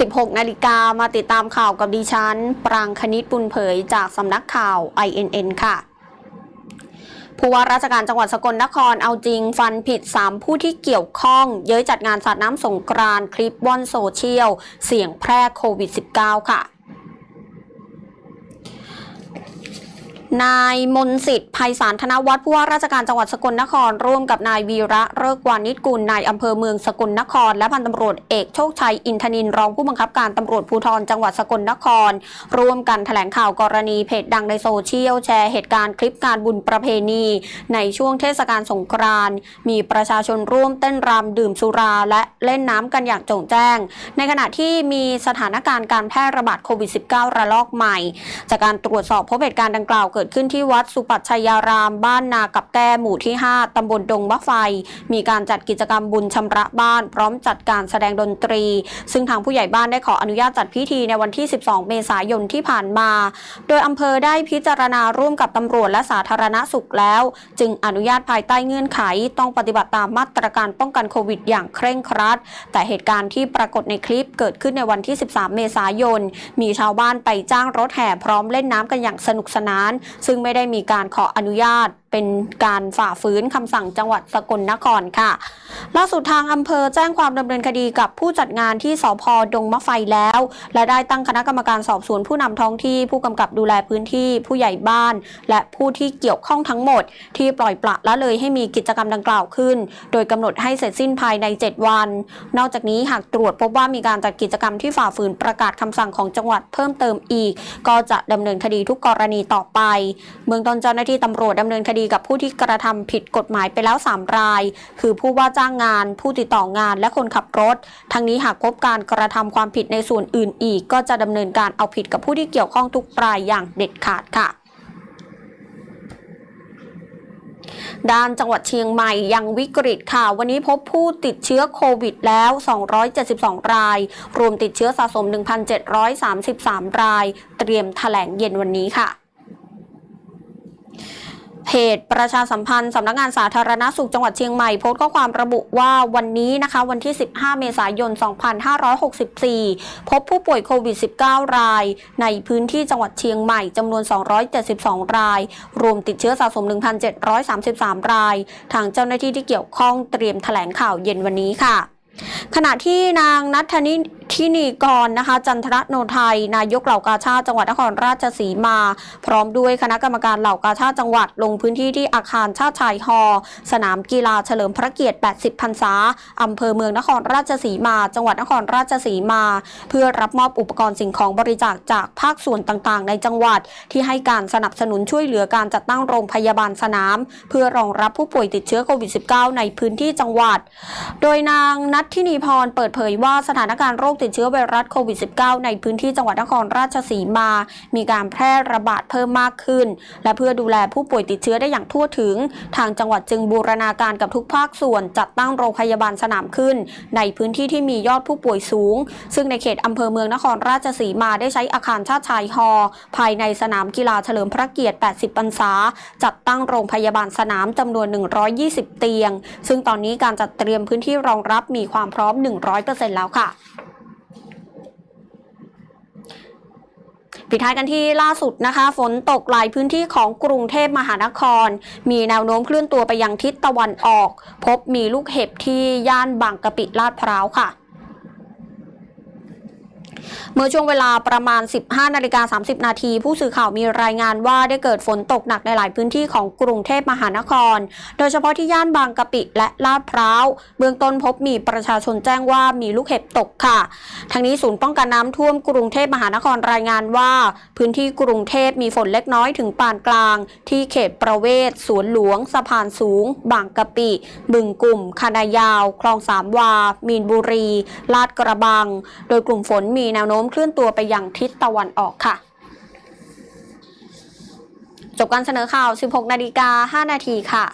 16 นาฬิกามาติดตามข่าวกับดิฉัน ปรางคณิตบุญเผยจากสำนักข่าว INN ค่ะผู้ว่าราชการจังหวัดสกลนครเอาจริงฟันผิด 3 ผู้ที่เกี่ยวข้อง เย้ยจัดงานสาดน้ำสงกรานคลิปว่อนโซเชียล เสี่ยงแพร่โควิด -19 ค่ะ นายมนสิทธิ์ภัยสารธนวัฒน์ผู้ว่าราชการจังหวัดสกลนคร ร่วมกับนายวีระเลิกวานิชกุลนายอำเภอเมืองสกลนคร และพันตำรวจเอกโชคชัยอินทนินรองผู้บังคับการตำรวจภูธรจังหวัดสกลนคร ร่วมกันแถลงข่าวกรณีเพจดังในโซเชียลแชร์เหตุการณ์คลิปการบุญประเพณี ในช่วงเทศกาลสงกรานต์มีประชาชนร่วมเต้นรำดื่มสุราและเล่นน้ำกันอย่างโจ่งแจ้ง ในขณะที่มีสถานการณ์การแพร่ระบาดโควิด -19 ระลอกใหม่ จากการตรวจสอบพบเหตุการณ์ดังกล่าวเกิดิดขึ้นที่วัดสุปัชยาราม บ้านนากับแก้หมู่ที่ 5ตำบลดงมะไฟ มีการจัดกิจกรรมบุญชำระบ้าน พร้อมจัดการแสดงดนตรี ซึ่งทางผู้ใหญ่บ้านได้ขออนุญาตจัดพิธีในวันที่ 12 เมษายนที่ผ่านมา โดยอำเภอได้พิจารณาร่วมกับตำรวจและสาธารณสุขแล้ว จึงอนุญาตภายใต้เงื่อนไข ต้องปฏิบัติตามมาตรการป้องกันโควิด อย่างเคร่งครัด แต่เหตุการณ์ที่ปรากฏในคลิปเกิดขึ้นในวันที่ 13 เมษายน มีชาวบ้านไปจ้างรถแห่พร้อมเล่นน้ำกันอย่างสนุกสนานซึ่งไม่ได้มีการขออนุญาต เป็นการฝ่าฝืนคำสั่งจังหวัดสกลนครค่ะ ล่าสุดทางอำเภอแจ้งความดำเนินคดีกับผู้จัดงานที่สพดงมะไฟแล้ว และได้ตั้งคณะกรรมการสอบสวนผู้นำท้องที่ผู้กำกับดูแลพื้นที่ผู้ใหญ่บ้าน และผู้ที่เกี่ยวข้องทั้งหมด ที่ปล่อยปละละเลยให้มีกิจกรรมดังกล่าวขึ้น โดยกำหนดให้เสร็จสิ้นภายใน 7 วัน นอกจากนี้หากตรวจพบว่ามีการจัดกิจกรรมที่ฝ่าฝืนประกาศคำสั่งของจังหวัดเพิ่มเติมอีก ก็จะดำเนินคดีทุกกรณีต่อไป เมืองต้นเจ้าหน้าที่ตำรวจดำเนินคดีกับผู้ที่กระทำผิดกฎหมายไปแล้ว 3 ราย คือผู้ว่าจ้างงาน ผู้ติดต่องานและคนขับรถ ทั้งนี้หากพบการกระทำความผิดในส่วนอื่นอีก ก็จะดำเนินการเอาผิดกับผู้ที่เกี่ยวข้องทุกรายอย่างเด็ดขาดค่ะด้านจังหวัดเชียงใหม่ยังวิกฤตค่ะ วันนี้พบผู้ติดเชื้อโควิดแล้ว 272 ราย รวมติดเชื้อสะสม 1,733 ราย เตรียมแถลงเย็นวันนี้ค่ะ เพจประชาสัมพันธ์สำนักงานสาธารณสุขจังหวัดเชียงใหม่โพสต์ข้อความระบุว่าวันนี้นะคะวันที่ 15 เมษายน 2564 พบผู้ป่วยโควิด -19 ราย ในพื้นที่จังหวัดเชียงใหม่จำนวน 272 ราย รวมติดเชื้อสะสม 1,733 ราย ทางเจ้าหน้าที่ที่เกี่ยวข้องเตรียมแถลงข่าวเย็นวันนี้ค่ะขณะที่นางนัทธนิ ทินีกรนะคะ จันทรโนไทย นายกเหล่ากาชาติจังหวัดนครราชสีมา พร้อมด้วยคณะกรรมการเหล่ากาชาติจังหวัดลงพื้นที่ที่อาคารชาติชายฮอสนามกีฬาเฉลิมพระเกียรติ 80 พรรษาอำเภอเมืองนครราชสีมา จังหวัดนครราชสีมา เพื่อรับมอบอุปกรณ์สิ่งของบริจาคจากภาคส่วนต่างๆ ในจังหวัด ที่ให้การสนับสนุนช่วยเหลือการจัดตั้งโรงพยาบาลสนาม เพื่อรองรับผู้ป่วยติดเชื้อโควิด -19 ในพื้นที่จังหวัด โดยนางนัททินีพรเปิดเผยว่าสถานการณ์โรคติดเชื้อไวรัสโควิด -19 ในพื้นที่จังหวัดนครราชสีมา มีการแพร่ระบาดเพิ่มมากขึ้น และเพื่อดูแลผู้ป่วยติดเชื้อได้อย่างทั่วถึง ทางจังหวัดจึงบูรณาการกับทุกภาคส่วนจัดตั้งโรงพยาบาลสนามขึ้น ในพื้นที่ที่มียอดผู้ป่วยสูง ซึ่งในเขตอำเภอเมืองนครราชสีมาได้ใช้อาคารชาติชายฮอภายในสนามกีฬาเฉลิมพระเกียรติ 80 พรรษา จัดตั้งโรงพยาบาลสนามจำนวน 120 เตียง ซึ่งตอนนี้การจัดเตรียมพื้นที่รองรับมีความพร้อม 100%แล้วค่ะ ปิดท้ายกันที่ล่าสุดนะคะ ฝนตกหลายพื้นที่ของกรุงเทพมหานคร มีแนวโน้มเคลื่อนตัวไปยังทิศตะวันออก พบมีลูกเห็บที่ย่านบางกะปิลาดพร้าวค่ะ เมื่อช่วงเวลาประมาณ 15นาฬิกา30 นาที ผู้สื่อข่าวมีรายงานว่าได้เกิดฝนตกหนักในหลายพื้นที่ของกรุงเทพมหานคร โดยเฉพาะที่ย่านบางกะปิและลาดพร้าว เบื้องต้นพบมีประชาชนแจ้งว่ามีลูกเห็บตกค่ะ ทางนี้ศูนย์ป้องกันน้ำท่วมกรุงเทพมหานครรายงานว่า พื้นที่กรุงเทพมีฝนเล็กน้อยถึงปานกลาง ที่เขตประเวศสวนหลวง สะพานสูง บางกะปิ บึงกลุ่ม คณะยาว คลองสามวา มีนบุรี ลาดกระบัง โดยกลุ่มฝนมีแนวโน้มมเคลื่อนตัวไปยังทิศตะวันออกค่ะ จบการเสนอข่าว 16 นาฬิกา 5 นาทีค่ะ